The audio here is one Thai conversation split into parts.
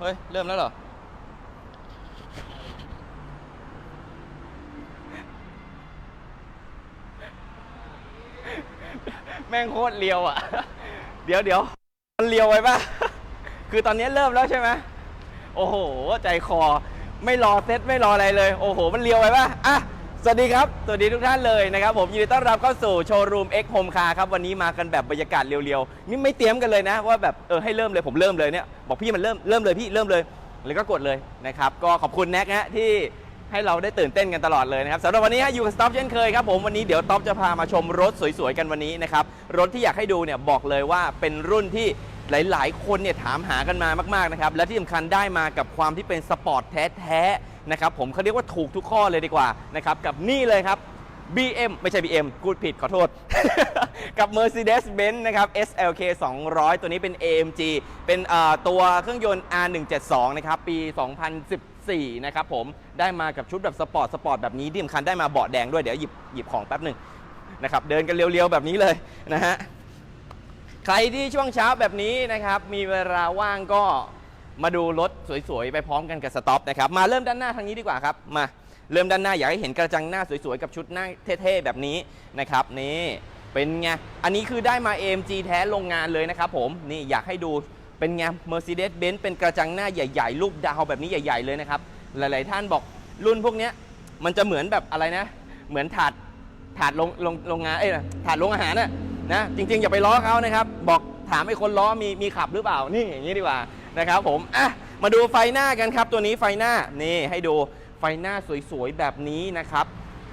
เฮ้ย เริ่มแล้วเหรอ แม่งโคตรเลียวอะ เดี๋ยวเดี๋ยวมันเลียวไว้ปะคือตอนนี้เริ่มแล้วใช่ไหมโอ้โห ใจคอ ไม่รอเซตไม่รออะไรเลย โอ้โห มันเลียวไว้ปะอะ สวัสดีครับ สวัสดีทุกท่านเลยนะครับผมยินดีต้อนรับเข้าสู่โชว์รูม X Home Car ครับวันนี้มากันแบบบรรยากาศเรียวๆ นี่ไม่เตรียมกันเลยนะ ว่าแบบเออให้เริ่มเลยผมเริ่มเลยเนี่ยบอกพี่มันเริ่มเริ่มเลยพี่เริ่มเลย แล้วก็กดเลยนะครับก็ขอบคุณแน็กนะที่ให้เราได้ตื่นเต้นกันตลอดเลยนะครับสำหรับวันนี้ฮะอยู่กับสต็อปเช่นเคยครับผมวันนี้เดี๋ยวท็อปจะพามาชมรถสวยๆกันวันนี้นะครับรถที่อยากให้ดูเนี่ยบอกเลยว่าเป็นรุ่นที่หลาย ๆ คนเนี่ยถามหากันมามากๆนะครับและที่สำคัญได้มากับความที่เป็นสปอร์ตแท้ๆ นะครับผมเขาเรียกว่าถูกทุกข้อเลยดีกว่านะครับกับนี่เลยครับ BM ไม่ใช่ BM พูดผิดขอโทษ กับ Mercedes-Benz นะครับ SLK 200 ตัวนี้เป็น AMG เป็นตัวเครื่องยนต์ R172 นะครับปี 2014 นะครับผมได้มากับชุดแบบสปอร์ต สปอร์ตแบบนี้ที่สำคัญได้มาเบาะแดงด้วย เดี๋ยวหยิบหยิบของแป๊บหนึ่งนะครับเดินกันเร็วๆ แบบนี้เลยนะฮะ ใครที่ช่วงเช้าแบบนี้นะครับ มีเวลาว่างก็ มาดูรถสวยๆ ไปพร้อมกันกับสต็อปนะครับ มาเริ่มด้านหน้าทางนี้ดีกว่าครับ มาเริ่มด้านหน้าอยากให้เห็นกระจังหน้าสวยๆ กับชุดหน้าเท่ๆ แบบนี้นะครับ นี่เป็นไง อันนี้คือได้มา AMG แท้โรงงานเลยนะครับผม นี่อยากให้ดูเป็นไง Mercedes-Benz เป็นกระจังหน้าใหญ่ๆ รูปดาวแบบนี้ใหญ่ ๆ เลยนะครับ หลายๆท่านบอกรุ่นพวกนี้มันจะเหมือนแบบอะไรนะ เหมือนถาดถาดโรงโรงงงานเอ้ยถาดโรงอาหารน่ะนะ จริงๆ อย่าไปล้อเขานะครับ บอก ถามไอ้คนล้อมีมีขับหรือเปล่านี่อย่างนี้ดีกว่านะครับผมอะมาดูไฟหน้ากันครับ ตัวนี้ไฟหน้านี่ให้ดูไฟหน้าสวยๆแบบนี้นะครับ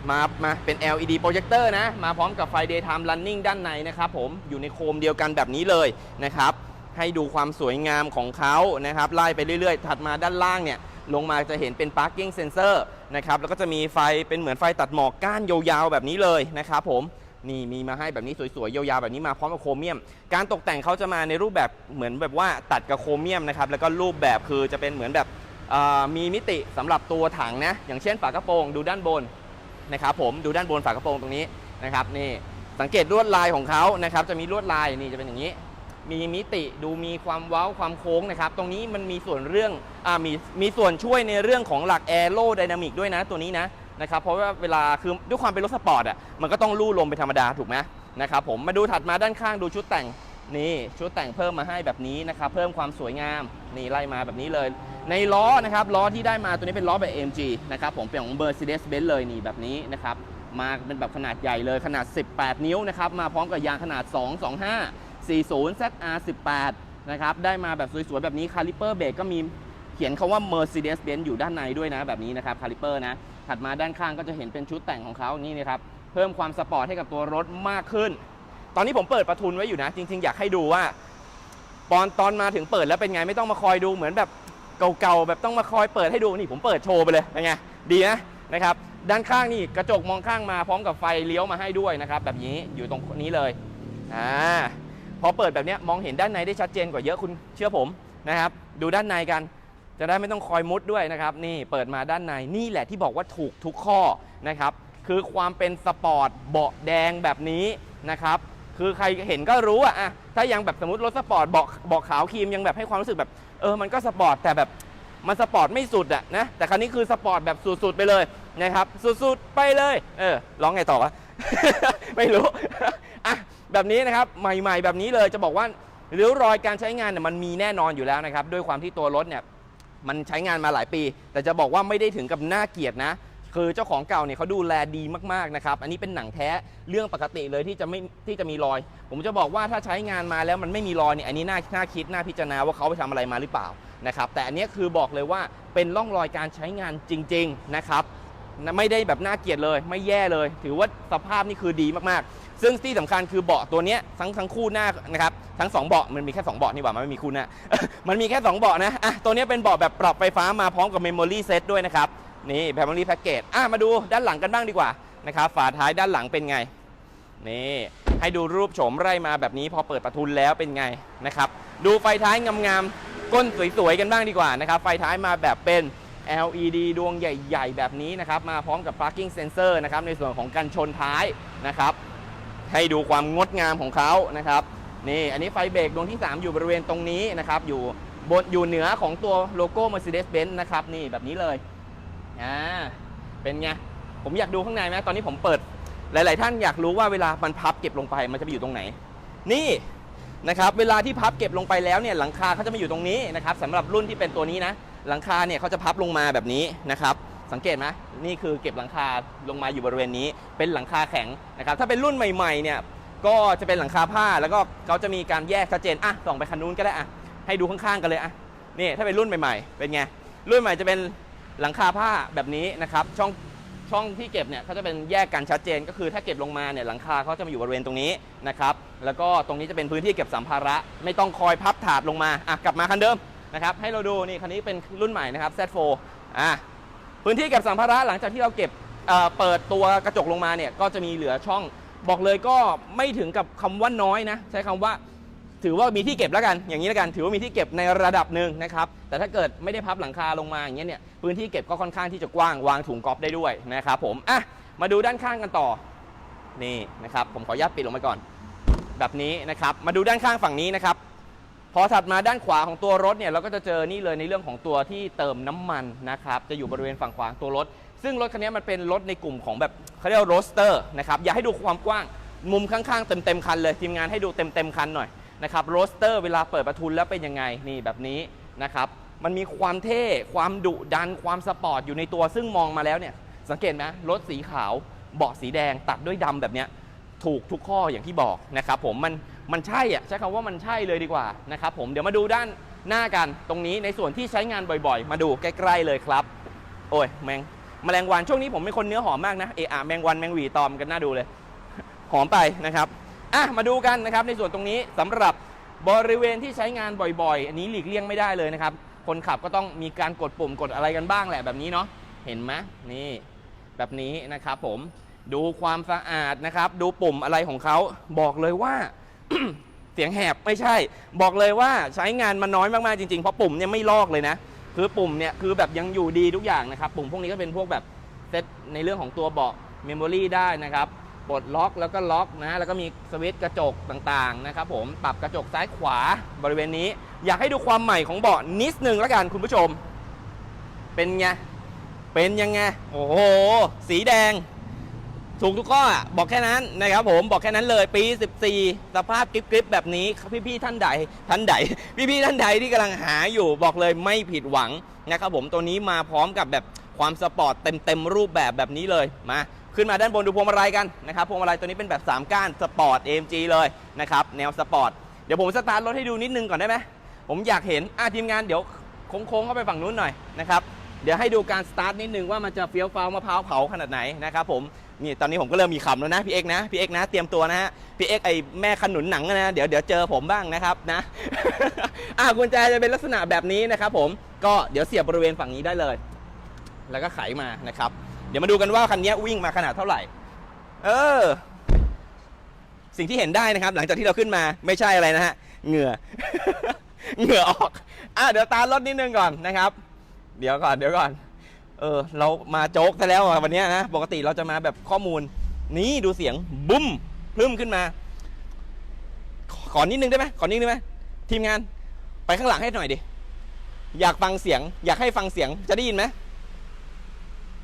มามาเป็น LED โปรเจคเตอร์นะ มาพร้อมกับไฟ daytime running ด้านในนะครับผมอยู่ในโคมเดียวกันแบบนี้เลยนะครับ ให้ดูความสวยงามของเขานะครับ ไล่ไปเรื่อยๆ ถัดมาด้านล่างเนี่ย ลงมาจะเห็นเป็น parking sensor นะครับ แล้วก็จะมีไฟเป็นเหมือนไฟตัดหมอกก้านยาวๆแบบนี้เลยนะครับผม นี่มีมาให้แบบนี้สวยๆยาวๆแบบนี้มาพร้อมกับโครเมียม การตกแต่งเขาจะมาในรูปแบบเหมือนแบบว่าตัดกับโครเมียมนะครับแล้วก็รูปแบบคือจะเป็นเหมือนแบบมีมิติสำหรับตัวถังนะอย่างเช่นฝากระโปรงดูด้านบนนะครับผมดูด้านบนฝากระโปรงตรงนี้นะครับนี่สังเกตลวดลายของเขานะครับจะมีลวดลายนี่จะเป็นอย่างนี้ มีมิติดูมีความเว้าความโค้งนะครับ ตรงนี้มันมีส่วนเรื่องอมีมีส่วนช่วยในเรื่องของหลักแอโรไดนามิกด้วยนะตัวนี้นะ นะครับเพราะว่าเวลาคือด้วยความเป็นรถสปอร์ตอะมันก็ต้องลู่ลมเป็นธรรมดาถูกไหมนะครับผมมาดูถัดมาด้านข้างดูชุดแต่งนี่ชุดแต่งเพิ่มมาให้แบบนี้นะครับเพิ่มความสวยงามนี่ไล่มาแบบนี้เลย ในล้อนะครับล้อที่ได้มาตัวนี้เป็นล้อแบบ AMG นะครับผมเป็นของ Mercedes-Benz เลยนี่แบบนี้นะครับมาเป็นแบบขนาดใหญ่เลยขนาด 18 นิ้วนะครับมาพร้อมกับยางขนาด 225 40 ZR 18 นะครับได้มาแบบสวยๆ แบบนี้คาลิเปอร์เบรกก็มีเขียนคาว่า Mercedes-Benz อยู่ด้านในด้วยนะแบบนี้นะครับคาลิเปอร์นะ ถัดมาด้านข้างก็จะเห็นเป็นชุดแต่งของเขานี่นะครับ เพิ่มความสปอร์ตให้กับตัวรถมากขึ้น ตอนนี้ผมเปิดประทุนไว้อยู่นะ จริง ๆ อยากให้ดูว่าตอนตอนมาถึงเปิดแล้วเป็นไงไม่ต้องมาคอยดูเหมือนแบบเก่าๆแบบต้องมาคอยเปิดให้ดูนี่ผมเปิดโชว์ไปเลยเป็นไงดีนะนะครับด้านข้างนี่กระจกมองข้างมาพร้อมกับไฟเลี้ยวมาให้ด้วยนะครับแบบนี้อยู่ตรงนี้เลยอ่าพอเปิดแบบเนี้ยมองเห็นด้านในได้ชัดเจนกว่าเยอะคุณเชื่อผมนะครับ ดูด้านในกัน จะได้ไม่ต้องคอยมุดด้วยนะครับ นี่เปิดมาด้านในนี่แหละที่บอกว่าถูกทุกข้อนะครับ คือความเป็นสปอร์ตเบาะแดงแบบนี้นะครับ คือใครเห็นก็รู้อะถ้ายังแบบสมมติรถสปอร์ตเบาะเบาะขาวครีมยังแบบให้ความรู้สึกแบบเออมันก็สปอร์ตแต่แบบมันสปอร์ตไม่สุดอะนะแต่ครั้นี้คือสปอร์ตแบบสุดๆไปเลยนะครับ สุดๆไปเลยเออร้องไงต่อวะไม่รู้อะแบบนี้นะครับใหม่ ๆ แบบนี้เลยจะบอกว่าริ้วรอยการใช้งานเนี่ยมันมีแน่นอนอยู่แล้วนะครับ ด้วยความที่ตัวรถเนี่ย มันใช้งานมาหลายปี แต่จะบอกว่าไม่ได้ถึงกับน่าเกลียดนะ คือเจ้าของเก่าเนี่ยเขาดูแลดีมากๆนะครับ อันนี้เป็นหนังแท้เรื่องปกติเลยที่จะไม่ที่จะมีรอย ผมจะบอกว่าถ้าใช้งานมาแล้วมันไม่มีรอยเนี่ยอันนี้น่าน่าคิดน่าพิจารณาว่าเขาไปทำอะไรมาหรือเปล่านะครับ แต่อันนี้คือบอกเลยว่าเป็นร่องรอยการใช้งานจริง ๆนะครับ ไม่ได้แบบน่าเกลียดเลย ไม่แย่เลย ถือว่าสภาพนี่คือดีมากๆ ซึ่งที่สำคัญคือเบาะตัวเนี้ยทั้งทั้งคู่หน้านะครับทั้งสองเบาะมันมีแค่สองเบาะนี่หว่ามันไม่มีคู่หน้ามันมีแค่สองเบาะนะอะตัวเนี้ยเป็นเบาะแบบปรับไฟฟ้ามาพร้อมกับเมมโมรี่เซตด้วยนะครับนี่ Memory Package อะมาดูด้านหลังกันบ้างดีกว่านะครับฝาท้ายด้านหลังเป็นไงนี่ให้ดูรูปโฉมไร่มาแบบนี้พอเปิดประทุนแล้วเป็นไงนะครับดูไฟท้ายงามๆก้นสวยๆกันบ้างดีกว่านะครับไฟท้ายมาแบบเป็น LED ดวงใหญ่ ๆ แบบนี้นะครับมาพร้อมกับ parking sensor นะครับในส่วนของกันชนท้ายนะครับ ให้ดูความงดงามของเขานะครับนี่อันนี้ไฟเบรกดวงที่ 3 อยู่บริเวณตรงนี้นะครับ อยู่บนอยู่เหนือของตัวโลโก้ Mercedes-Benz นะครับ นี่แบบนี้เลยอ่าเป็นไง ผมอยากดูข้างในไหมตอนนี้ผมเปิด หลาย ๆ ท่านอยากรู้ว่าเวลามันพับเก็บลงไปมันจะไปอยู่ตรงไหน นี่นะครับเวลาที่พับเก็บลงไปแล้วเนี่ยหลังคาเขาจะมาอยู่ตรงนี้นะครับสำหรับรุ่นที่เป็นตัวนี้นะ หลังคาเนี่ยเขาจะพับลงมาแบบนี้นะครับ สังเกตไหมนี่คือเก็บหลังคาลงมาอยู่บริเวณนี้ เป็นหลังคาแข็งนะครับถ้าเป็นรุ่นใหม่ๆเนี่ยก็จะเป็นหลังคาผ้าแล้วก็เขาจะมีการแยกชัดเจนอะส่องไปคันนู้นก็ได้อะให้ดูข้างๆกันเลยอะนี่ถ้าเป็นรุ่นใหม่ๆ เป็นไงรุ่นใหม่จะเป็นหลังคาผ้าแบบนี้นะครับช่องช่องที่เก็บเนี่ยเขาจะเป็นแยกกันชัดเจน ก็คือถ้าเก็บลงมาเนี่ยหลังคาเขาจะมาอยู่บริเวณตรงนี้นะครับแล้วก็ตรงนี้จะเป็นพื้นที่เก็บสัมภาระ ไม่ต้องคอยพับถาดลงมาอะกลับมาคันเดิมนะครับให้เราดูนี่คันนี้เป็นรุ่นใหม่นะครับ Z4 อะ พื้นที่เก็บสัมภาระหลังจากที่เราเก็บเเปิดตัวกระจกลงมาเนี่ยก็จะมีเหลือช่อง บอกเลยก็ไม่ถึงกับคำว่าน้อยนะ ใช้คำว่าถือว่ามีที่เก็บแล้วกันอย่างนี้แล้วกัน ถือว่ามีที่เก็บในระดับหนึ่งนะครับแต่ถ้าเกิดไม่ได้พับหลังคาลงมาอย่างเงี้ยเนี่ยพื้นที่เก็บก็ค่อนข้างที่จะกว้างวางถุงกอล์ฟได้ด้วยนะครับผมอะมาดูด้านข้างกันต่อนี่นะครับผมขออนุญาตปิดลงมาก่อน แบบนี้นะครับมาดูด้านข้างฝั่งนี้นะครับ พอถัดมาด้านขวาของตัวรถเนี่ยเราก็จะเจอนี่เลยในเรื่องของตัวที่เติมน้ำมันนะครับจะอยู่บริเวณฝั่งขวาของตัวรถ ซึ่งรถคันนี้มันเป็นรถในกลุ่มของแบบเขาเรียกว่าโรสเตอร์นะครับอยากให้ดูความกว้างมุมข้างๆเต็มๆคันเลยทีมงานให้ดูเต็มๆคันหน่อยนะครับโรสเตอร์เวลาเปิดประทุนแล้วเป็นยังไงนี่แบบนี้นะครับมันมีความเท่ความดุดันความสปอร์ตอยู่ในตัวซึ่งมองมาแล้วเนี่ยสังเกตไหมรถสีขาวเบาะสีแดงตัดด้วยดำแบบเนี้ยถูกทุกข้ออย่างที่บอกนะครับผมมัน มันใช่อะใช้คำว่ามันใช่เลยดีกว่านะครับผมเดี๋ยวมาดูด้านหน้ากันตรงนี้ในส่วนที่ใช้งานบ่อยๆ มาดูใกล้ๆเลยครับ โอ้ยแมงแมลงวันช่วงนี้ผมเป็นคนเนื้อหอมมากนะเอะอะแมงวันแมงหวีตอมกันน่าดูเลย หอมไปนะครับอะมาดูกันนะครับในส่วนตรงนี้สำหรับบริเวณที่ใช้งานบ่อยๆ อันนี้หลีกเลี่ยงไม่ได้เลยนะครับ คนขับก็ต้องมีการกดปุ่มกดอะไรกันบ้างแหละแบบนี้เนาะเห็นไหมนี่ แบบนี้นะครับผมดูความสะอาดนะครับ ดูปุ่มอะไรของเขาบอกเลยว่า เสียงแหบไม่ใช่ บอกเลยว่าใช้งานมาน้อยมากๆจริงๆ เพราะปุ่มเนี่ยไม่ลอกเลยนะ คือปุ่มเนี่ยคือแบบยังอยู่ดีทุกอย่างนะครับ ปุ่มพวกนี้ก็เป็นพวกแบบเซตในเรื่องของตัวเบาะเมมโมรี่ได้นะครับปลดล็อกแล้วก็ล็อกนะ แล้วก็มีสวิตช์กระจกต่างๆนะครับผมปรับกระจกซ้ายขวาบริเวณนี้ อยากให้ดูความใหม่ของเบาะนิดนึงแล้วกันคุณผู้ชม เป็นไง เป็นยังไง โอ้โห สีแดง ถูกทุกข้ออะบอกแค่นั้นนะครับผมบอกแค่นั้นเลยปี 14 สภาพกริบๆแบบนี้ครับพี่ๆท่านใดท่านใด พี่ๆท่านใดที่กำลังหาอยู่บอกเลยไม่ผิดหวังนะครับผมตัวนี้มาพร้อมกับแบบความสปอร์ตเต็มๆรูปแบบแบบนี้เลยมาขึ้นมาด้านบนดูพวงมาลัยกันนะครับพวงมาลัยตัวนี้เป็นแบบ 3 ก้านสปอร์ต AMG เลยนะครับแนวสปอร์ตเดี๋ยวผมสตาร์ทรถให้ดูนิดนึงก่อนได้ไหมผมอยากเห็นอะทีมงานเดี๋ยวโค้งๆเข้าไปฝั่งนู้นหน่อยนะครับเดี๋ยวให้ดูการสตาร์ทนิดนึงว่ามันจะเฟี้ยวฟ้าวมะพร้าวเผาขนาดไหนนะครับผม นี่ตอนนี้ผมก็เริ่มมีคำแล้วนะพี่เอกนะพี่เอกนะเตรียมตัวนะฮะพี่เอกไอแม่ขนุนหนังนะเดี๋ยวเดี๋ยวเจอผมบ้างนะครับนะ อ่ากุญแจจะเป็นลักษณะแบบนี้นะครับผมก็เดี๋ยวเสียบบริเวณฝั่งนี้ได้เลย แล้วก็ไขมานะครับ เดี๋ยวมาดูกันว่าคันนี้วิ่งมาขนาดเท่าไหร่ เออ สิ่งที่เห็นได้นะครับ หลังจากที่เราขึ้นมาไม่ใช่อะไรนะฮะเหงื่อเหงื่อออกอะเดี๋ยวตามรถนิดนึงก่อนนะครับ เดี๋ยวก่อนเดี๋ยวก่อน เออ เรามาโจ๊กซะแล้วอะวันเนี้ยนะ ปกติเราจะมาแบบข้อมูล นี่ดูเสียงบุ้มพรึมขึ้นมา ขอขอนิดนึงได้ไหมขอนิดนึงได้ไหมทีมงาน ไปข้างหลังให้หน่อยดิ อยากฟังเสียง อยากให้ฟังเสียงจะได้ยินไหม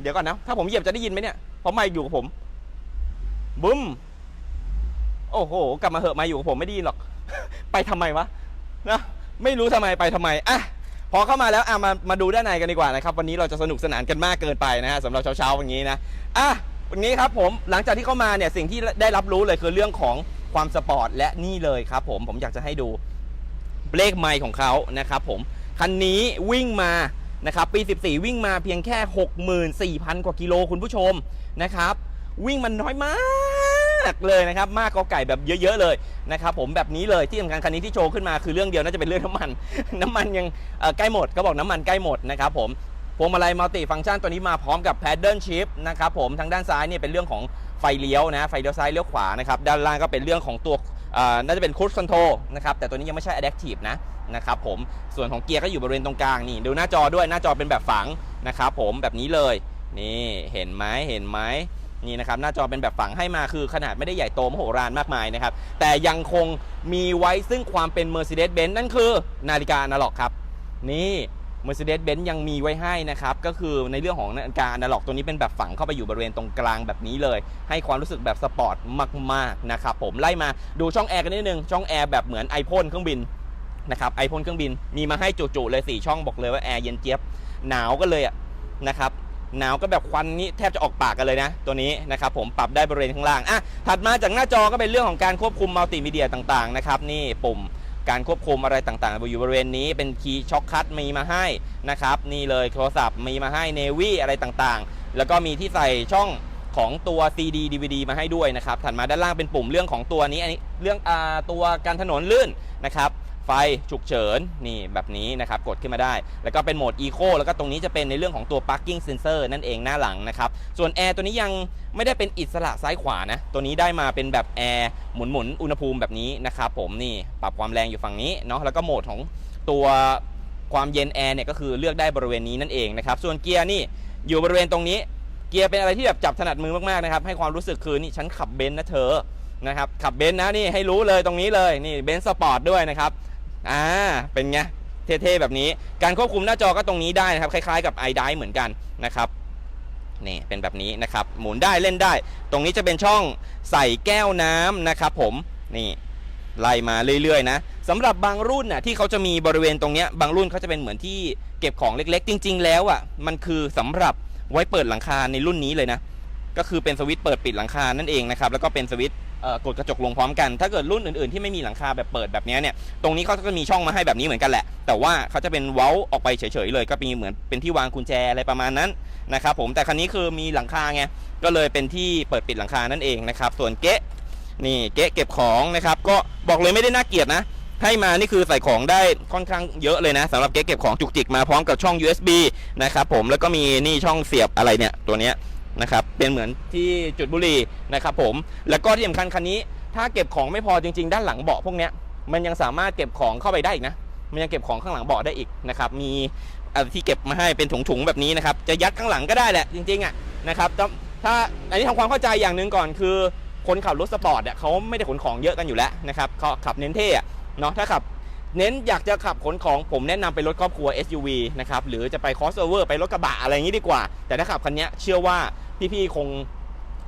เดี๋ยวก่อนนะ ถ้าผมเหยียบจะได้ยินไหมเนี่ยเพราะไม่อยู่กับผมบุ้มโอ้โห กลับมาเหอะมาอยู่กับผมไม่ไดีหรอก ไปทำไมวะนะไม่รู้ทำไมไปทำไมอะ พอเข้ามาแล้วอะมามาดูด้านในกันดีกว่านะครับวันนี้เราจะสนุกสนานกันมากเกินไปนะฮะสำหรับเช้าๆวันนี้นะอะวันนี้ครับผมหลังจากที่เข้ามาเนี่ยสิ่งที่ได้รับรู้เลยคือเรื่องของความสปอร์ตและนี่เลยครับผมผมอยากจะให้ดูเบรกไมค์ของเขานะครับผมคันนี้วิ่งมานะครับปี 14 วิ่งมาเพียงแค่ 64,000 กว่ากิโลคุณผู้ชมนะครับ วิ่งมันน้อยมาก เลยนะครับ มากกอไก่แบบเยอะๆเลยนะครับผมแบบนี้เลยที่สำคัญคันนี้ที่โชว์ขึ้นมาคือเรื่องเดียวน่าจะเป็นเรื่องน้ำมัน น้ำมันยังใกล้หมดก็บอกน้ำมันใกล้หมดนะครับผมพวงมาลัยมัลติฟังก์ชันตัวนี้มาพร้อมกับ Paddle Shift นะครับผมทางด้านซ้ายเนี่ยเป็นเรื่องของไฟเลี้ยวนะไฟเลี้ยวซ้ายเลี้ยวขวานะครับด้านล่างก็เป็นเรื่องของตัวน่าจะเป็น Cruise Control นะครับแต่ตัวนี้ยังไม่ใช่ Adaptive นะนะครับผมส่วนของเกียร์ก็อยู่บริเวณตรงกลางนี่ดูหน้าจอด้วยหน้าจอเป็นแบบฝังนะครับผมแบบนี้เลยนี่เห็นไหมเห็นไหม นี่นะครับหน้าจอเป็นแบบฝังให้มาคือขนาดไม่ได้ใหญ่โตมโหฬารมากมายนะครับ แต่ยังคงมีไว้ซึ่งความเป็น Mercedes-Benz นั่นคือนาฬิกาอนาล็อกครับ นี่ Mercedes-Benz ยังมีไว้ให้นะครับ ก็คือในเรื่องของกาอนาล็อกตัวนี้เป็นแบบฝังเข้าไปอยู่บริเวณตรงกลางแบบนี้เลย ให้ความรู้สึกแบบสปอร์ตมากๆนะครับผมไล่มาดูช่องแอร์กันนิดนึงช่องแอร์แบบเหมือนไอพ่นเครื่องบินนะครับไอพ่นเครื่องบินมีมาให้จุๆเลย4ช่องบอกเลยว่าแอร์เย็นเจี๊ยบหนาวก็เลยอะนะครับ หนาวก็แบบควันนี้แทบจะออกปากกันเลยนะ ตัวนี้นะครับผมปรับได้บริเวณข้างล่างอะถัดมาจากหน้าจอก็เป็นเรื่องของการควบคุมมัลติมีเดียต่างๆนะครับนี่ปุ่มการควบคุมอะไรต่างๆ อยู่บริเวณนี้เป็นคีย์ช็อคคัทมีมาให้นะครับนี่เลยโทรศัพท์มีมาให้เนวี่อะไรต่างๆ แล้วก็มีที่ใส่ช่องของตัว CD DVD มาให้ด้วยนะครับถัดมาด้านล่างเป็นปุ่มเรื่องของตัวนี้อันนี้เรื่องอ่าตัวการถนนลื่นนะครับ ไฟฉุกเฉินนี่แบบนี้นะครับกดขึ้นมาได้ แล้วก็เป็นโหมด Eco แล้วก็ตรงนี้จะเป็นในเรื่องของตัว Parking Sensor นั่นเองหน้าหลังนะครับ ส่วนแอร์ตัวนี้ยังไม่ได้เป็นอิสระซ้ายขวานะ ตัวนี้ได้มาเป็นแบบแอร์หมุนหมุนๆอุณหภูมิแบบนี้นะครับผมนี่ปรับความแรงอยู่ฝั่งนี้เนาะแล้วก็โหมดของตัวความเย็นแอร์เนี่ยก็คือเลือกได้บริเวณนี้นั่นเองนะครับส่วนเกียร์นี่อยู่บริเวณตรงนี้เกียร์เป็นอะไรที่แบบจับถนัดมือมากๆนะครับให้ความรู้สึกคือนี่ฉันขับเบนซ์นะเธอนะครับขับเบนซ์นะนี่ให้รู้เลยตรงนี้เลยนี่เบนซ์สปอร์ตด้วยนะครับ อ่าเป็นไงเท่ๆแบบนี้ การควบคุมหน้าจอก็ตรงนี้ได้นะครับ คล้ายๆกับ i d i เหมือนกันนะครับนี่เป็นแบบนี้นะครับ หมุนได้เล่นได้ ตรงนี้จะเป็นช่องใส่แก้วน้ำนะครับผมนี่ไล่มาเรื่อยๆนะสำหรับบางรุ่นน่ะที่เขาจะมีบริเวณตรงเนี้ยบางรุ่นเขาจะเป็นเหมือนที่เก็บของเล็กๆ จริง ๆ แล้วอะมันคือสำหรับไว้เปิดหลังคาในรุ่นนี้เลยนะ ก็คือเป็นสวิตช์เปิดปิดหลังคานั่นเองนะครับแล้วก็เป็นสวิตช์ กดกระจกลงพร้อมกัน ถ้าเกิดรุ่นอื่นๆที่ไม่มีหลังคาแบบเปิดแบบนี้เนี่ย ตรงนี้เขาจะมีช่องมาให้แบบนี้เหมือนกันแหละ แต่ว่าเขาจะเป็นเว้าออกไปเฉยๆเลย ก็มีเหมือนเป็นที่วางกุญแจอะไรประมาณนั้นนะครับผม แต่คันนี้คือมีหลังคาไง ก็เลยเป็นที่เปิดปิดหลังคานั่นเองนะครับ ส่วนเก๊ะนี่เก๊ะเก็บของนะครับ ก็บอกเลยไม่ได้น่าเกลียดนะ ให้มา นี่คือใส่ของได้ค่อนข้างเยอะเลยนะสำหรับเก๊ะเก็บของจุกจิกมาพร้อมกับช่อง USB นะครับผม แล้วก็มีนี่ช่องเสียบอะไรเนี่ยตัวเนี้ย นะครับเป็นเหมือนที่จุดบุหรี่นะครับผมแล้วก็ที่สำคัญคันนี้ ถ้าเก็บของไม่พอจริง ๆ ด้านหลังเบาะพวกเนี้ยมันยังสามารถเก็บของเข้าไปได้อีกนะมันยังเก็บของข้างหลังเบาะได้อีกนะครับมีอะไรที่เก็บมาให้เป็นถุงๆแบบนี้นะครับจะยัดข้างหลังก็ได้แหละจริงๆอะนะครับถ้าอันนี้ทำความเข้าใจอย่างหนึ่งก่อนคือคนขับรถสปอร์ตเนี่ยเขาไม่ได้ขนของเยอะกันอยู่แล้วนะครับเขาขับเน้นเท่อะเนาะถ้าขับ เน้นอยากจะขับขนของผมแนะนำไปรถครอบครัว SUV นะครับหรือจะไปคอสเวอร์ไปรถกระบะอะไรอย่างนี้ดีกว่า แต่ถ้าขับคันนี้เชื่อว่าพี่ๆคง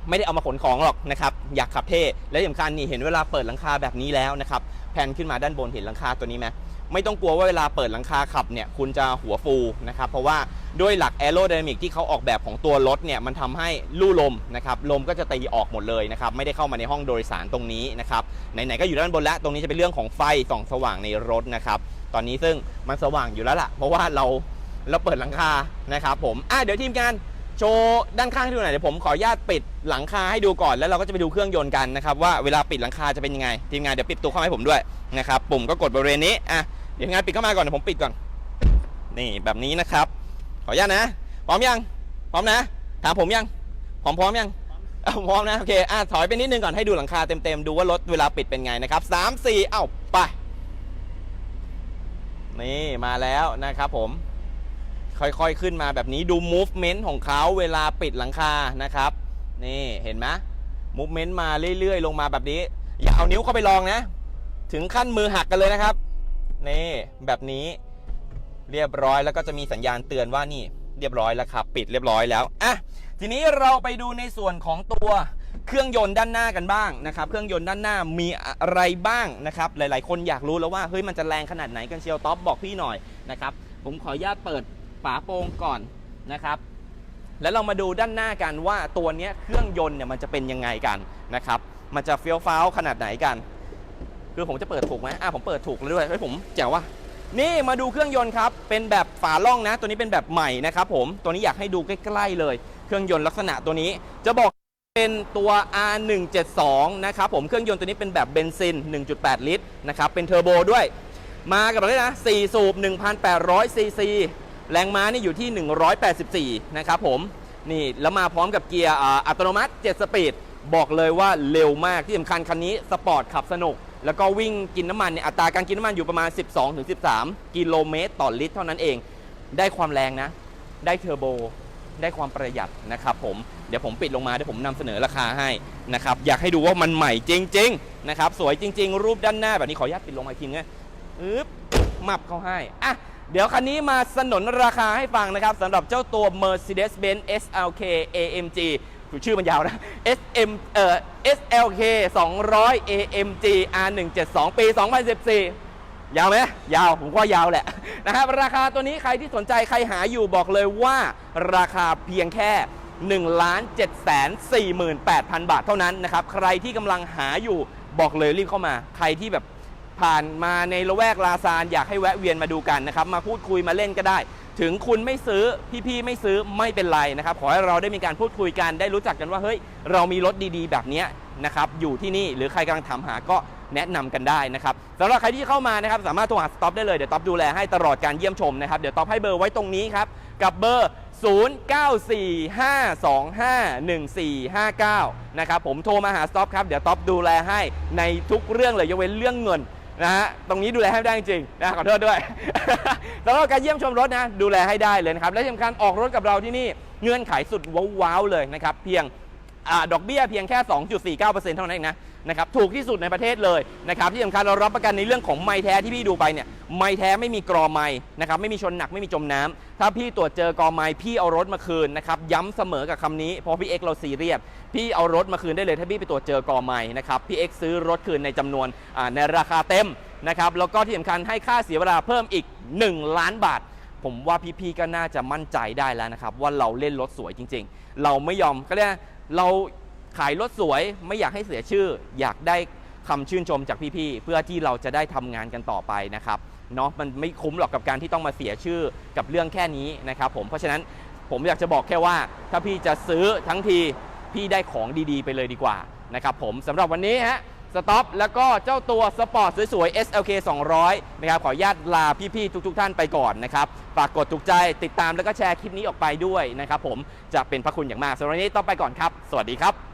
ไม่ได้เอามาขนของหรอกนะครับอยากขับเท่และสำคัญนี่เห็นเวลาเปิดหลังคาแบบนี้แล้วนะครับแผ่นขึ้นมาด้านบนเห็นหลังคาตัวนี้ไหม ไม่ต้องกลัวว่าเวลาเปิดหลังคาขับเนี่ยคุณจะหัวฟูนะครับเพราะว่าด้วยหลักแอโร d y นามิกที่เขาออกแบบของตัวรถเนี่ยมันทำให้ลู่ลมนะครับลมก็จะตีออกหมดเลยนะครับไม่ได้เข้ามาในห้องโดยสารตรงนี้นะครับไหนๆก็อยู่ด้านบนแล้ว ตรงนี้จะเป็นเรื่องของไฟส่องสว่างในรถนะครับตอนนี้ซึ่งมันสว่างอยู่แล้วล่ะ เพราะว่าเราเราเปิดหลังคานะครับผมอะเดี๋ยวทีมงานโชว์ด้านข้างให้ดูหน่อยเดี๋ยวผมขออนุญาตปิดหลังคาให้ดูก่อนแล้วเราก็จะไปดูเครื่องยนต์กันนะครับว่าเวลาปิดหลังคาจะเป็นยังไงทีมงานเดี๋ยวปิดตัวเข้ามาให้ผมด้วยนะครับปุ่มก็กดบริเวณนี้อะ เดี๋ยวงานปิดเข้ามาก่อนเดี๋ยวผมปิดก่อน นี่แบบนี้นะครับ ขออนุญาตนะ พร้อมยัง พร้อมนะ ถามผมยัง พร้อมพร้อมยังพร้อมนะโอเคอะถอยไปนิดนึงก่อนให้ดูหลังคาเต็มๆ ดูว่ารถเวลาปิดเป็นไงนะครับสามสี่เอ้าไป นี่มาแล้วนะครับผม ค่อยๆขึ้นมาแบบนี้ดู movement ของเขาเวลาปิดหลังคานะครับ นี่เห็นไหม movement มาเรื่อยๆ ลงมาแบบนี้ อย่าเอานิ้วเข้าไปลองนะ ถึงขั้นมือหักกันเลยนะครับ นี่แบบนี้เรียบร้อยแล้วก็จะมีสัญญาณเตือนว่านี่เรียบร้อยแล้วครับปิดเรียบร้อยแล้วอะทีนี้เราไปดูในส่วนของตัวเครื่องยนต์ด้านหน้ากันบ้างนะครับ เครื่องยนต์ด้านหน้ามีอะไรบ้างนะครับ หลาย ๆ คนอยากรู้แล้วว่าเฮ้ยมันจะแรงขนาดไหนกันเชียวท็อปบอกพี่หน่อยนะครับ ผมขออนุญาตเปิดฝาโปรงก่อนนะครับ แล้วเรามาดูด้านหน้ากันว่าตัวนี้เครื่องยนต์เนี่ยมันจะเป็นยังไงกันนะครับ มันจะเฟี้ยวฟ้าวขนาดไหนกัน คือผมจะเปิดถูกไหมอะผมเปิดถูกแล้วด้วยเฮ้ยผมแจ๋วว่ะนี่มาดูเครื่องยนต์ครับ เป็นแบบฝาล่องนะ ตัวนี้เป็นแบบใหม่นะครับผม ตัวนี้อยากให้ดูใกล้ๆเลย เครื่องยนต์ลักษณะตัวนี้ จะบอกเป็นตัว R172 นะครับผม เครื่องยนต์ตัวนี้เป็นแบบเบนซิน 1.8 ลิตรนะครับ เป็นเทอร์โบด้วย มากับเราด้นะ 4 สูบ 1,800 ซีซี แรงม้านี่อยู่ที่ 184 นะครับผม นี่ แล้วมาพร้อมกับเกียร์อัตโนมัติ 7 สปีด บอกเลยว่าเร็วมาก ที่สำคัญคันนี้สปอร์ตขับสนุก แล้วก็วิ่งกินน้ำมันเนี่ยอัตราการกินน้ำมันอยู่ประมาณ 12-13 กิโลเมตรต่อลิตรเท่านั้นเอง ได้ความแรงนะ ได้เทอร์โบ ได้ความประหยัดนะครับผม เดี๋ยวผมปิดลงมาเดี๋ยวผมนำเสนอราคาให้นะครับ อยากให้ดูว่ามันใหม่จริง ๆ นะครับ สวยจริง ๆ รูปด้านหน้าแบบนี้ขออนุญาตปิดลงมาทีนึงนะอึ๊บมับเข้าให้อะเดี๋ยวคันนี้มาสนนราคาให้ฟังนะครับสำหรับเจ้าตัว Mercedes-Benz SLK AMG ชื่อมันยาวนะ SM เอ่อ SLK 200 AMG R172 ปี 2014 ยาวไหมยาว ผมก็ยาวแหละนะครับ ราคาตัวนี้ใครที่สนใจใครหาอยู่บอกเลยว่าราคาเพียงแค่1 7 4 8 0 0 0 บาทเท่านั้นนะครับ ใครที่กำลังหาอยู่บอกเลยรีบเข้ามา ใครที่แบบผ่านมาในละแวกลาซานอยากให้แวะเวียนมาดูกันนะครับ มาพูดคุยมาเล่นก็ได้ ถึงคุณไม่ซื้อพี่ๆไม่ซื้อไม่เป็นไรนะครับขอให้เราได้มีการพูดคุยกันได้รู้จักกันว่าเฮ้ยเรามีรถดีๆ แบบนี้นะครับอยู่ที่นี่หรือใครกำลังถามหาก็แนะนำกันได้นะครับสำหรับใครที่เข้ามานะครับสามารถโทรหาสต็อปได้เลยเดี๋ยวต็อปดูแลให้ตลอดการเยี่ยมชมนะครับเดี๋ยวต็อปให้เบอร์ไว้ตรงนี้ครับกับเบอร์ 0945251459 นะครับผมโทรมาหาสต็อปครับเดี๋ยวต็อปดูแลให้ในทุกเรื่องเลยยกเว้นเรื่องเงิน นะฮะตรงนี้ดูแลให้ได้จริงนะขอโทษด้วยสำหรับการเยี่ยมชมรถนะดูแลให้ได้เลยนะครับและที่สำคัญออกรถกับเราที่นี่เงื่อนไขสุดว้าวๆเลยนะครับเพียงอดอกเบี้ยเพียงแค่ 2.49%เท่านั้นเองนะ นะครับถูกที่สุดในประเทศเลยนะครับที่สำคัญเรารับประกันในเรื่องของไม้แท้ที่พี่ดูไปเนี่ยไม้แท้ไม่มีกรอไม้นะครับไม่มีชนหนักไม่มีจมน้ำถ้าพี่ตรวจเจอกรอไม้พี่เอารถมาคืนนะครับย้ำเสมอกับคำนี้เพราะพี่เอ็กเราซีเรียสพี่เอารถมาคืนได้เลยถ้าพี่ไปตรวจเจอกรอไม้นะครับพี่เอ็กซื้อรถคืนในจำนวนในราคาเต็มนะครับแล้วก็ที่สำคัญให้ค่าเสียเวลาเพิ่มอีก 1 ล้านบาทผมว่าพี่ๆก็น่าจะมั่นใจได้แล้วนะครับว่าเราเล่นรถสวยจริง ๆ เราไม่ยอมก็เรียกเรา ขายรถสวยไม่อยากให้เสียชื่อ อยากได้คำชื่นชมจากพี่ๆเพื่อที่เราจะได้ทำงานกันต่อไปนะครับเนาะมันไม่คุ้มหรอกกับการที่ต้องมาเสียชื่อกับเรื่องแค่นี้นะครับผมเพราะฉะนั้นผมอยากจะบอกแค่ว่า ถ้าพี่จะซื้อทั้งทีพี่ได้ของดีๆ ไปเลยดีกว่านะครับผมสำหรับวันนี้ฮะสต็อปแล้วก็เจ้าตัวสปอร์ตสวยๆ SLK 200 นะครับ ขออนุญาตลาพี่ๆทุกๆท่านไปก่อนนะครับ ฝากกดถูกใจติดตามแล้วก็แชร์คลิปนี้ออกไปด้วยนะครับผมจะเป็นพระคุณอย่างมากสำหรับวันนี้ต้องไปก่อนครับ สวัสดีครับ